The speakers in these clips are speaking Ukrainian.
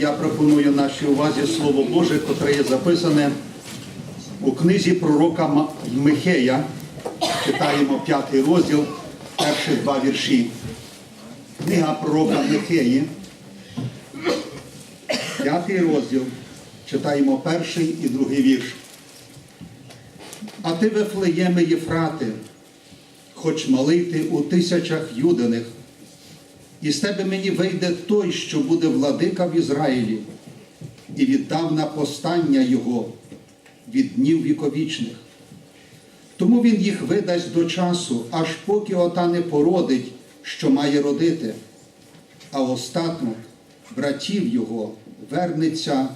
Я пропоную нашій увазі Слово Боже, котре є записане у книзі пророка Михея. Читаємо п'ятий розділ, перші два вірші. Книга пророка Михеї, п'ятий розділ. Читаємо перший і другий вірш. А ти, Вифлеєме Єфрати, хоч малий ти у тисячах юдиних, і з тебе мені вийде той, що буде владика в Ізраїлі, і віддав на постання його від днів віковічних. Тому він їх видасть до часу, аж поки ота не породить, що має родити, а остаток братів його вернеться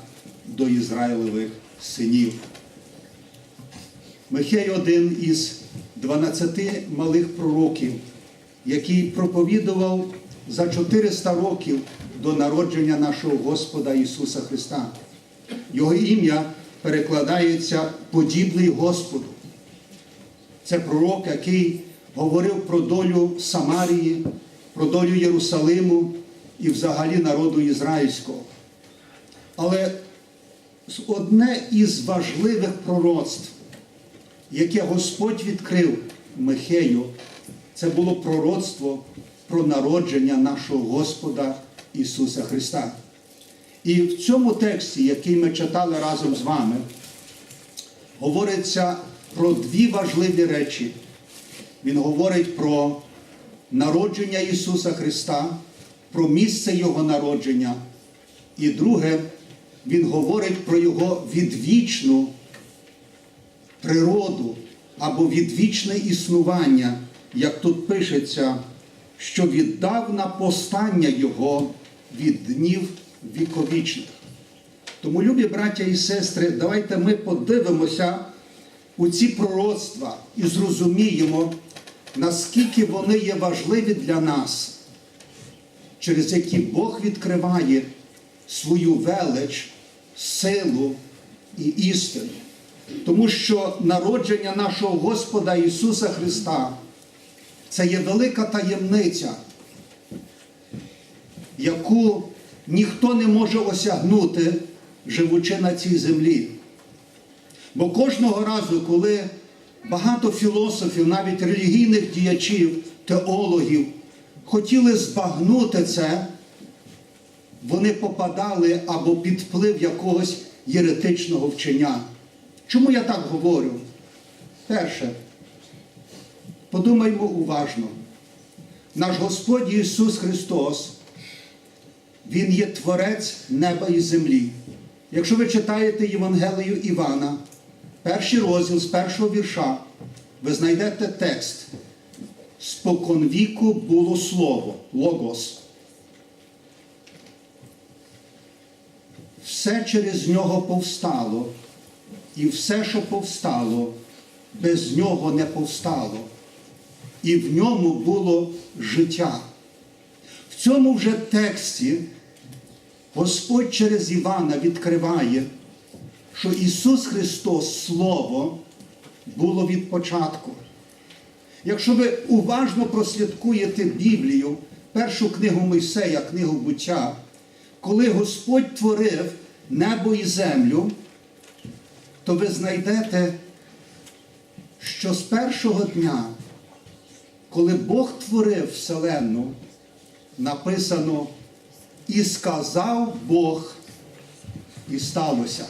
до Ізраїлевих синів. Михей один із 12 малих пророків, який проповідував за 400 років до народження нашого Господа Ісуса Христа. Його ім'я перекладається подібний Господу. Це пророк, який говорив про долю Самарії, про долю Єрусалиму і взагалі народу ізраїльського. Але одне із важливих пророцтв, яке Господь відкрив Михею, це було пророцтво про народження нашого Господа Ісуса Христа. І в цьому тексті, який ми читали разом з вами, говориться про дві важливі речі. Він говорить про народження Ісуса Христа, про місце Його народження. І друге, Він говорить про Його відвічну природу або відвічне існування, як тут пишеться, що віддав на постання Його від днів віковічних. Тому, любі браття і сестри, давайте ми подивимося у ці пророцтва і зрозуміємо, наскільки вони є важливі для нас, через які Бог відкриває свою велич, силу і істину. Тому що народження нашого Господа Ісуса Христа це є велика таємниця, яку ніхто не може осягнути, живучи на цій землі. Бо кожного разу, коли багато філософів, навіть релігійних діячів, теологів, хотіли збагнути це, вони попадали або під вплив якогось єретичного вчення. Чому я так говорю? Перше, подумаймо уважно. Наш Господь Ісус Христос, Він є Творець неба і землі. Якщо ви читаєте Євангелію Івана, перший розділ з першого вірша, ви знайдете текст. Споконвіку було слово, логос. Все через нього повстало, і все, що повстало, без нього не повстало. І в ньому було життя. В цьому вже тексті Господь через Івана відкриває, що Ісус Христос Слово було від початку. Якщо ви уважно прослідкуєте Біблію, першу книгу Мойсея, книгу буття, коли Господь творив небо і землю, то ви знайдете, що з першого дня, коли Бог творив Вселенну, написано і сказав Бог, і сталося.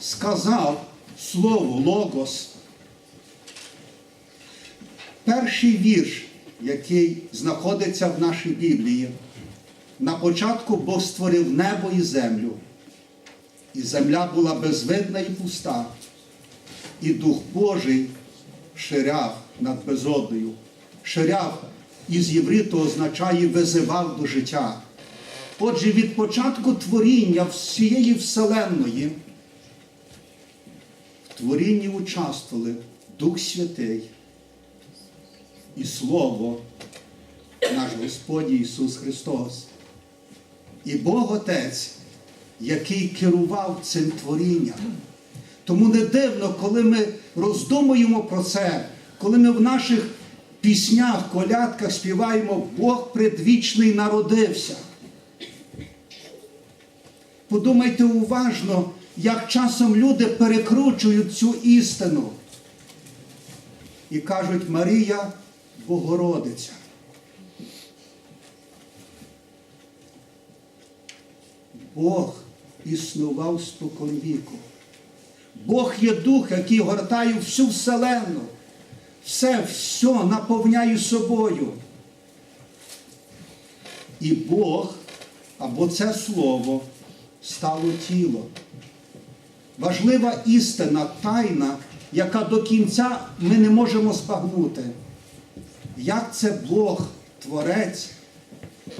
Сказав слово Логос. Перший вірш, який знаходиться в нашій Біблії, на початку Бог створив небо і землю, і земля була безвидна і пуста, і Дух Божий ширяв над безодною. Ширяв із євриту означає визивав до життя. Отже, від початку творіння всієї Вселенної в творінні участвували Дух Святий і Слово, наш Господь Ісус Христос. І Бог Отець, який керував цим творінням. Тому не дивно, коли ми роздумуємо про це, коли ми в наших піснях, колядках співаємо Бог предвічний народився. Подумайте уважно, як часом люди перекручують цю істину і кажуть Марія Богородиця. Бог існував споконвіку. Бог є дух, який гортає всю вселенну. Все, все наповняє собою. І Бог, або це слово, стало тіло. Важлива істина, тайна, яка до кінця ми не можемо збагнути. Як це Бог, Творець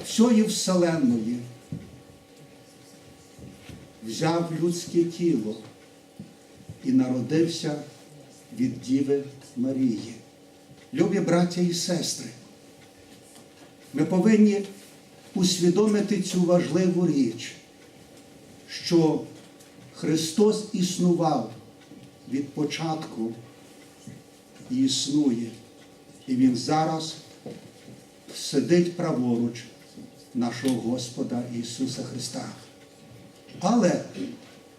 всієї Вселенної, взяв людське тіло і народився від Діви Марії. Любі браття і сестри, ми повинні усвідомити цю важливу річ, що Христос існував від початку і існує, і Він зараз сидить праворуч нашого Господа Ісуса Христа. Але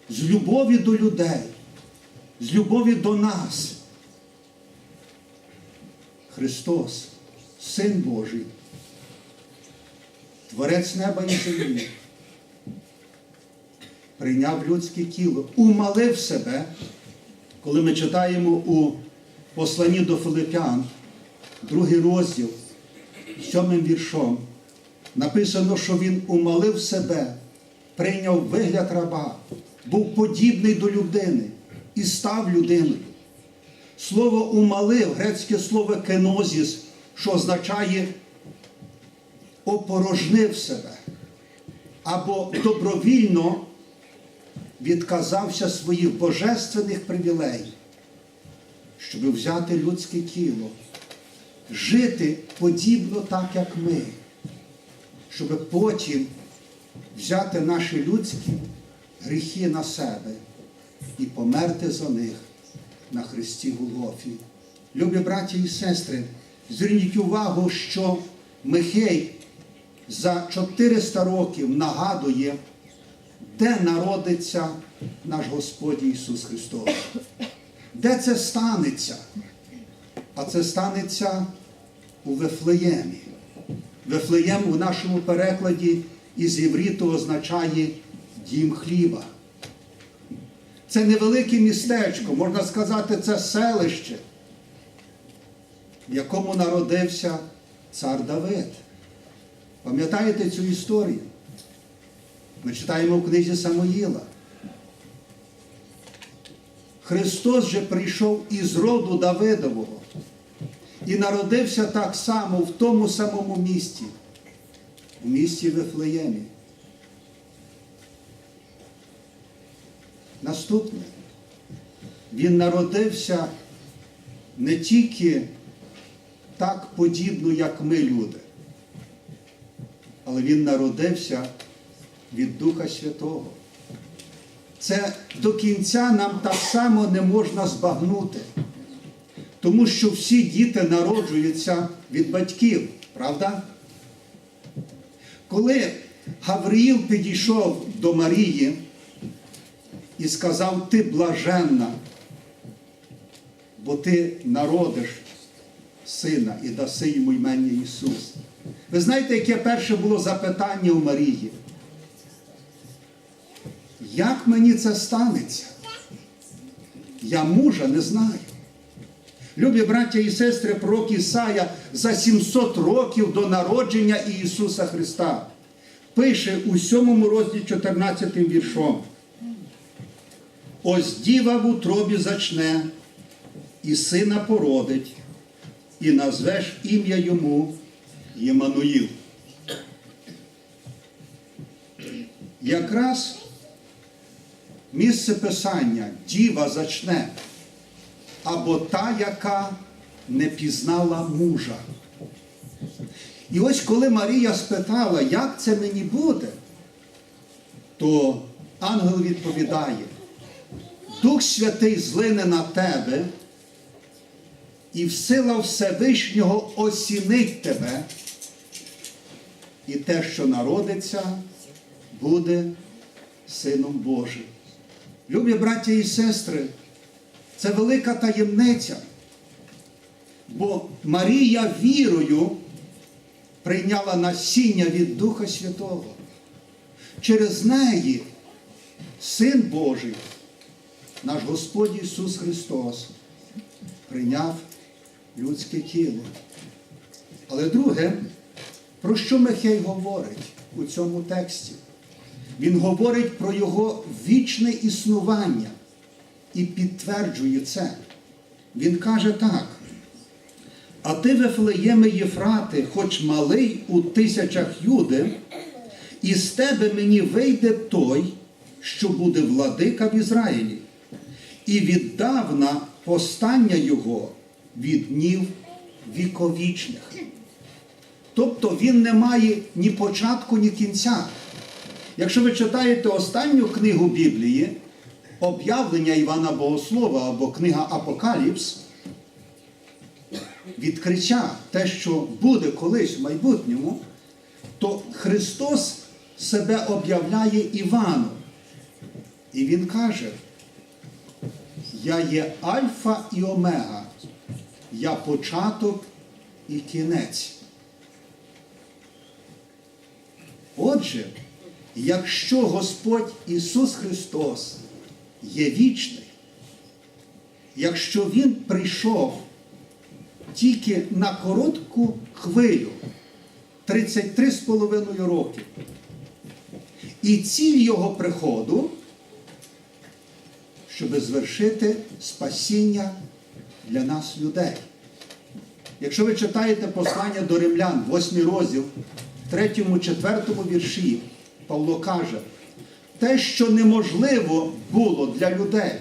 з любові до людей, з любові до нас, Христос, Син Божий, Творець неба і землі, прийняв людське тіло, умалив себе, коли ми читаємо у посланні до Филипян, другий розділ, сьомим віршом, написано, що він умалив себе, прийняв вигляд раба, був подібний до людини і став людиною. Слово умалив, грецьке слово кенозіс, що означає опорожнив себе або добровільно відказався своїх божественних привілей, щоб взяти людське тіло, жити подібно так, як ми, щоб потім взяти наші людські гріхи на себе і померти за них на Христі Голгофі. Любі браті і сестри, зверніть увагу, що Михей за 400 років нагадує, де народиться наш Господь Ісус Христос. Де це станеться? А це станеться у Вифлеємі. Вифлеєм у нашому перекладі із євріту означає дім хліба. Це невелике містечко, можна сказати, це селище, в якому народився цар Давид. Пам'ятаєте цю історію? Ми читаємо в книзі Самоїла. Христос же прийшов із роду Давидового і народився так само в тому самому місті, у місті Вифлеємі. Наступне. Він народився не тільки так подібно, як ми люди, але він народився від Духа Святого. Це до кінця нам так само не можна збагнути, тому що всі діти народжуються від батьків, правда? Коли Гавриїл підійшов до Марії і сказав, ти блаженна, бо ти народиш сина і даси йому імення Ісус. Ви знаєте, яке перше було запитання у Марії? Як мені це станеться? Я мужа не знаю. Любі браття і сестри, пророк Ісая за 700 років до народження Ісуса Христа пише у 7 розділі 14 віршом. Ось діва в утробі зачне, і сина породить, і назвеш ім'я йому Ємануїл. Якраз місце писання діва зачне, або та, яка не пізнала мужа. І ось коли Марія спитала, як це мені буде, то ангел відповідає, Дух Святий злине на тебе, і в сила Всевишнього осінить тебе, і те, що народиться, буде Сином Божим. Любі браття і сестри, це велика таємниця. Бо Марія вірою прийняла насіння від Духа Святого. Через неї Син Божий, наш Господь Ісус Христос, прийняв людське тіло. Але друге, про що Михей говорить у цьому тексті? Він говорить про його вічне існування і підтверджує це. Він каже так. А ти, Вифлеєме Єфрати, хоч малий у тисячах юди, і з тебе мені вийде той, що буде владика в Ізраїлі, і віддавна постання його від днів віковічних. Тобто він не має ні початку, ні кінця. Якщо ви читаєте останню книгу Біблії, об'явлення Івана Богослова або книга Апокаліпс, відкриття, те, що буде колись в майбутньому, то Христос себе об'являє Івану. І Він каже, я є Альфа і Омега, я початок і кінець. Отже, якщо Господь Ісус Христос є вічний, якщо Він прийшов тільки на коротку хвилю 33,5 років, і ціль Його приходу, щоб звершити спасіння для нас людей. Якщо ви читаєте послання до римлян, 8 розділ, 3-4 вірші, Павло каже, те, що неможливо було для людей,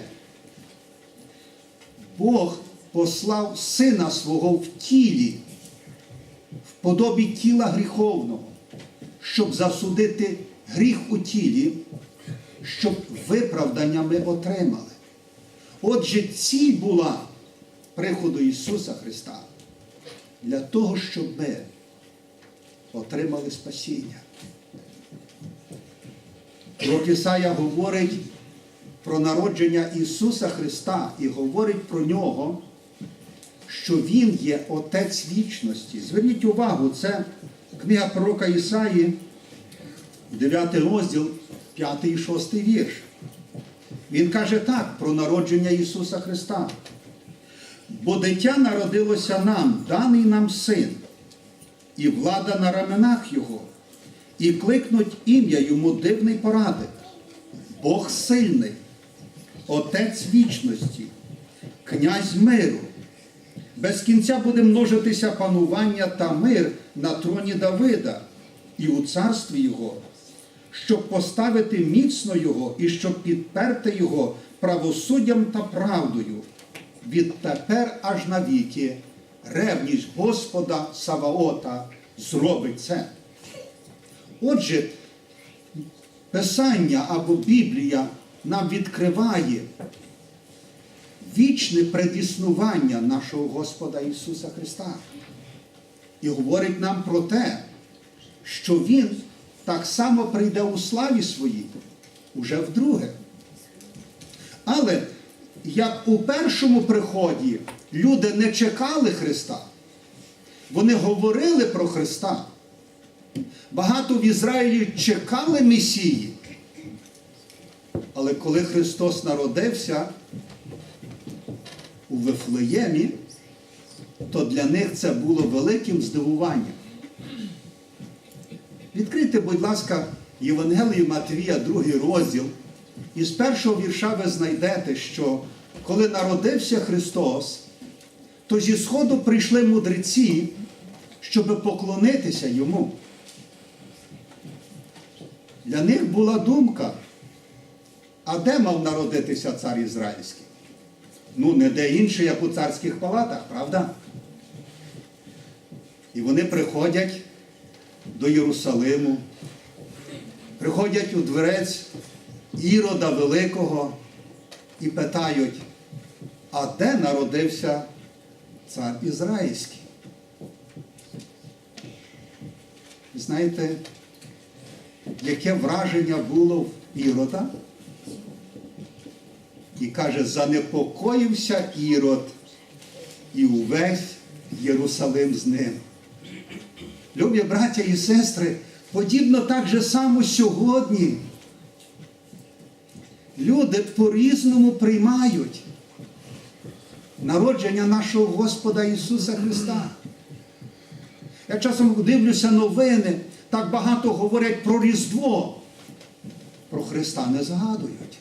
Бог послав сина свого в тілі, в подобі тіла гріховного, щоб засудити гріх у тілі, щоб виправдання ми отримали. Отже, ціль була приходу Ісуса Христа для того, щоб ми отримали спасіння. Пророк Ісая говорить про народження Ісуса Христа і говорить про нього, що Він є Отець вічності. Зверніть увагу, це книга пророка Ісаї, 9 розділ, 5 і 6 вірш. Він каже так про народження Ісуса Христа. Бо дитя народилося нам, даний нам син, і влада на раменах Його, і кликнуть ім'я йому дивний порадник, Бог сильний, Отець вічності, князь миру. Без кінця буде множитися панування та мир на троні Давида і у царстві Його, щоб поставити міцно Його і щоб підперти Його правосуддям та правдою. Відтепер аж навіки ревність Господа Саваота зробить це. Отже, Писання або Біблія нам відкриває вічне предіснування нашого Господа Ісуса Христа. І говорить нам про те, що Він так само прийде у славі своїй, уже вдруге. Але як у першому приході люди не чекали Христа, вони говорили про Христа. Багато в Ізраїлі чекали Месії. Але коли Христос народився у Вифлеємі, то для них це було великим здивуванням. Відкрийте, будь ласка, Євангелію Матвія, другий розділ. І з першого вірша ви знайдете, що коли народився Христос, то зі Сходу прийшли мудреці, щоб поклонитися йому. Для них була думка, а де мав народитися цар Ізраїльський? Ну, не де інше, як у царських палатах, правда? І вони приходять до Єрусалиму, приходять у дворець Ірода Великого і питають, а де народився цар Ізраїльський? Знаєте, яке враження було в Ірода. І каже, занепокоївся Ірод і увесь Єрусалим з ним. Любі браття і сестри, подібно так же само сьогодні. Люди по-різному приймають народження нашого Господа Ісуса Христа. Я часом дивлюся новини, так багато говорять про Різдво. Про Христа не згадують.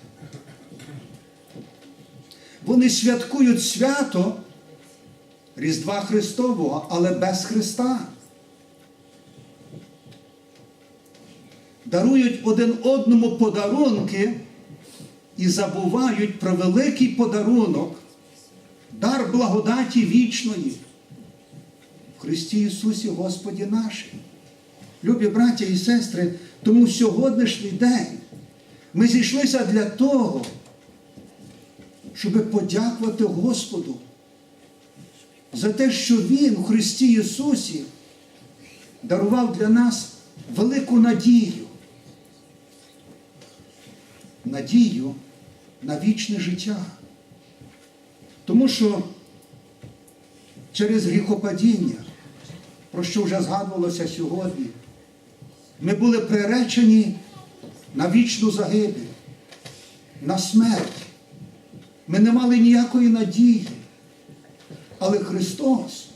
Вони святкують свято Різдва Христового, але без Христа. Дарують один одному подарунки і забувають про великий подарунок, дар благодаті вічної в Христі Ісусі Господі нашій. Любі браття і сестри, тому сьогоднішній день ми зійшлися для того, щоб подякувати Господу за те, що Він у Христі Ісусі дарував для нас велику надію. Надію на вічне життя. Тому що через гріхопадіння, про що вже згадувалося сьогодні, ми були приречені на вічну загибель, на смерть. Ми не мали ніякої надії. Але Христос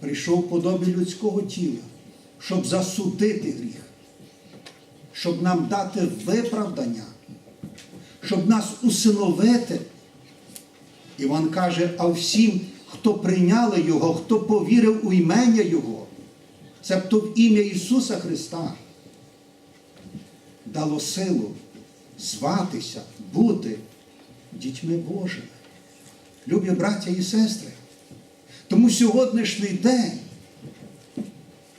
прийшов в подобі людського тіла, щоб засудити гріх, щоб нам дати виправдання, щоб нас усиновити. Іван каже, а всім, хто прийняли Його, хто повірив у імення Його, цебто в ім'я Ісуса Христа, дало силу зватися, бути дітьми Божими. Любі браття і сестри. Тому сьогоднішній день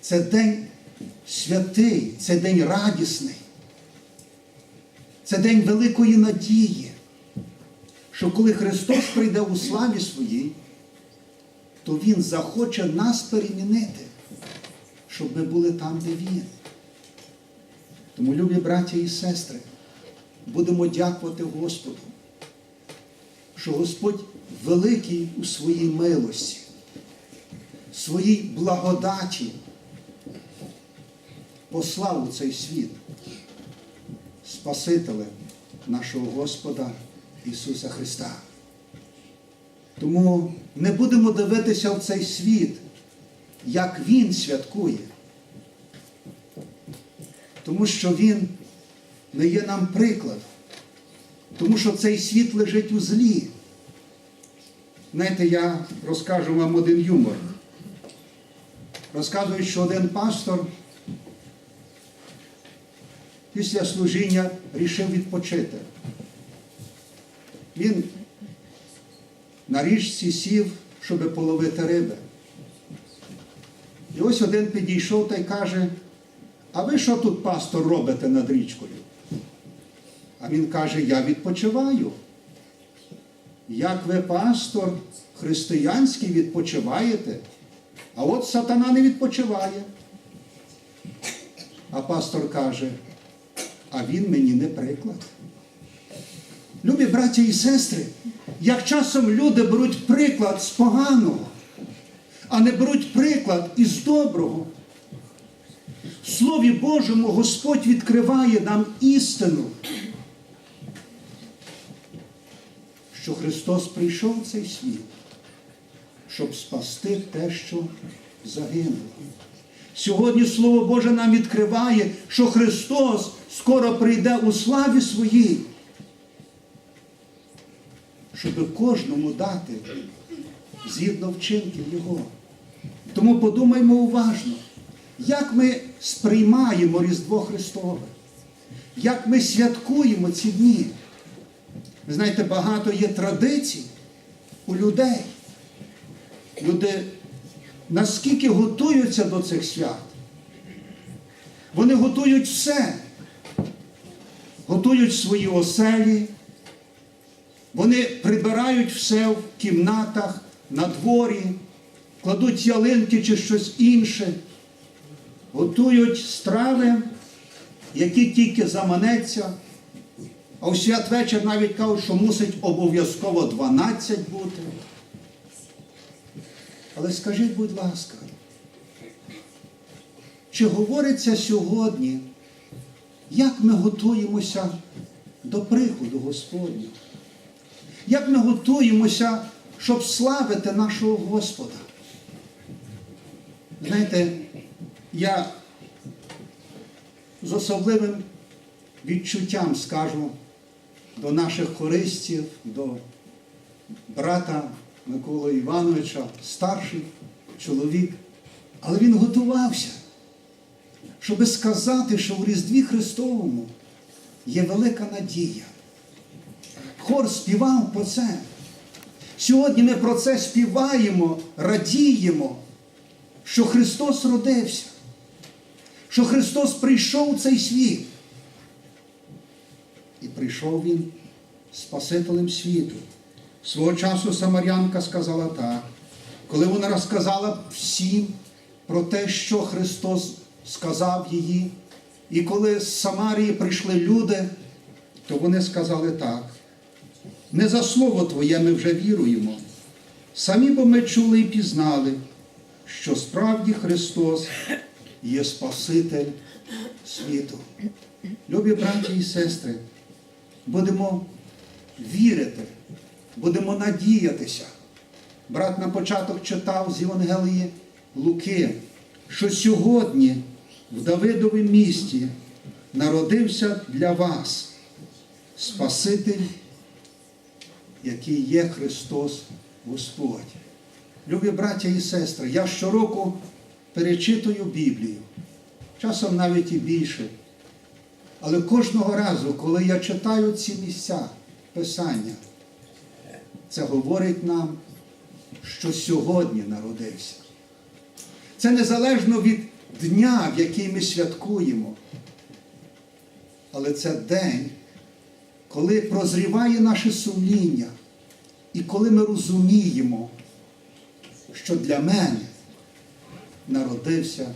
це день святий, це день радісний, це день великої надії, що коли Христос прийде у славі своїй, то Він захоче нас перемінити, щоб ми були там, де Він. Тому, любі браття і сестри, будемо дякувати Господу, що Господь великий у своїй милості, своїй благодаті послав у цей світ Спасителя нашого Господа Ісуса Христа. Тому не будемо дивитися в цей світ, як Він святкує, тому що Він не є нам прикладом, тому що цей світ лежить у злі. Знаєте, я розкажу вам один юмор. Розказують, що один пастор після служіння рішив відпочити. Він на річці сів, щоб половити риби. І ось один підійшов та й каже, а ви що тут, пастор, робите над річкою? А він каже, я відпочиваю. Як ви, пастор християнський, відпочиваєте, а от сатана не відпочиває. А пастор каже, а він мені не приклад. Любі браті і сестри, як часом люди беруть приклад з поганого, а не беруть приклад із доброго. В Слові Божому Господь відкриває нам істину, що Христос прийшов в цей світ, щоб спасти те, що загинуло. Сьогодні Слово Боже нам відкриває, що Христос скоро прийде у славі своїй, щоб кожному дати згідно вчинків Його. Тому подумаймо уважно, як ми сприймаємо Різдво Христове, як ми святкуємо ці дні. Ви знаєте, багато є традицій у людей. Люди наскільки готуються до цих свят. Вони готують все. Готують свої оселі, вони прибирають все в кімнатах, на дворі, кладуть ялинки чи щось інше, готують страви який тільки заманеться, а у святвечір навіть кажуть, що мусить обов'язково 12 бути. Але скажіть, будь ласка, чи говориться сьогодні, як ми готуємося до приходу Господнього? Як ми готуємося, щоб славити нашого Господа? Знаєте, я з особливим відчуттям скажу до наших хористів, до брата Миколи Івановича, старший чоловік, але він готувався, щоби сказати, що в Різдві Христовому є велика надія. Хор співав про це. Сьогодні ми про це співаємо, радіємо, що Христос родився, що Христос прийшов у цей світ. І прийшов Він Спасителем світу. Свого часу Самарянка сказала так, коли вона розказала всім про те, що Христос сказав її, і коли з Самарії прийшли люди, то вони сказали так. Не за слово Твоє ми вже віруємо. Самі бо ми чули і пізнали, що справді Христос є Спаситель світу. Любі браті і сестри, будемо вірити, будемо надіятися. Брат на початок читав з Євангелії Луки, що сьогодні в Давидовім місті народився для вас Спаситель який є Христос Господь. Любі браття і сестри, я щороку перечитую Біблію, часом навіть і більше. Але кожного разу, коли я читаю ці місця Писання, це говорить нам, що сьогодні народився. Це незалежно від дня, в який ми святкуємо. Але це день, коли прозріває наше сумління, і коли ми розуміємо, що для мене народився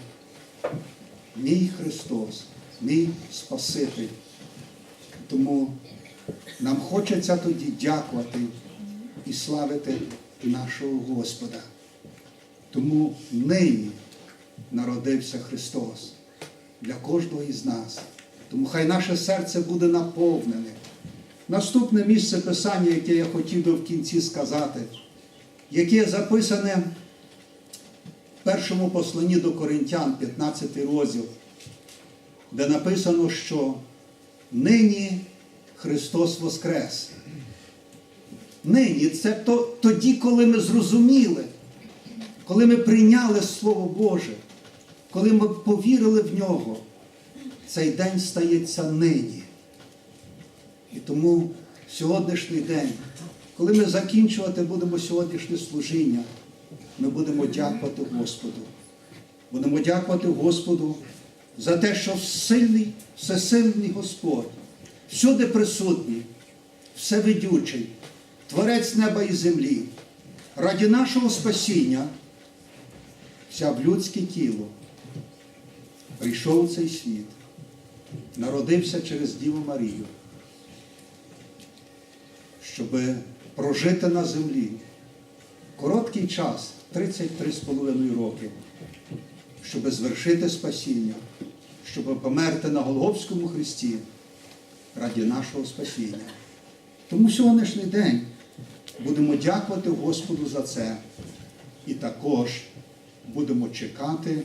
мій Христос, мій Спаситель. Тому нам хочеться тоді дякувати і славити нашого Господа. Тому нині народився Христос для кожного із нас. Тому хай наше серце буде наповнене. Наступне місце Писання, яке я хотів би в кінці сказати, яке записане в першому посланні до Коринтян, 15 розділ, де написано, що нині Христос Воскрес. Нині це то, тоді, коли ми зрозуміли, коли ми прийняли Слово Боже, коли ми повірили в нього, цей день стається нині. І тому сьогоднішній день, коли ми закінчувати будемо сьогоднішнє служіння, ми будемо дякувати Господу. Будемо дякувати Господу за те, що сильний, всесильний Господь, всюди присутній, всевидючий, Творець неба і землі, раді нашого спасіння, взяв людське тіло, прийшов у цей світ, народився через Діву Марію. Щоб прожити на землі. Короткий час, 33,5 роки, щоб звершити спасіння, щоб померти на Голговському Христі раді нашого спасіння. Тому сьогоднішній день будемо дякувати Господу за це і також будемо чекати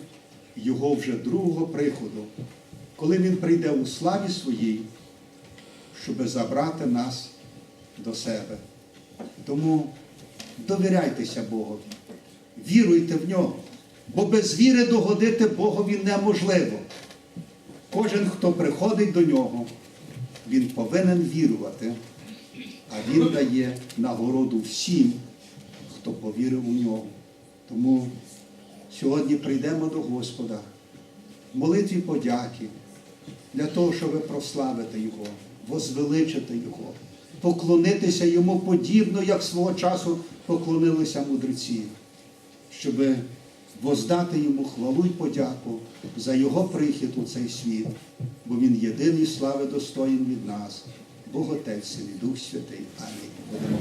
Його вже другого приходу, коли Він прийде у славі своїй, щоб забрати нас до себе. Тому довіряйтеся Богові, віруйте в нього, бо без віри догодити Богові неможливо. Кожен, хто приходить до нього, він повинен вірувати, а він дає нагороду всім, хто повірив у нього. Тому сьогодні прийдемо до Господа в молитві подяки для того, щоб прославити Його, возвеличити Його поклонитися йому подібно, як свого часу поклонилися мудреці, щоб воздати йому хвалу й подяку за його прихід у цей світ, бо він єдиний слави достоїн від нас, Бог Отець і Дух Святий. Амінь.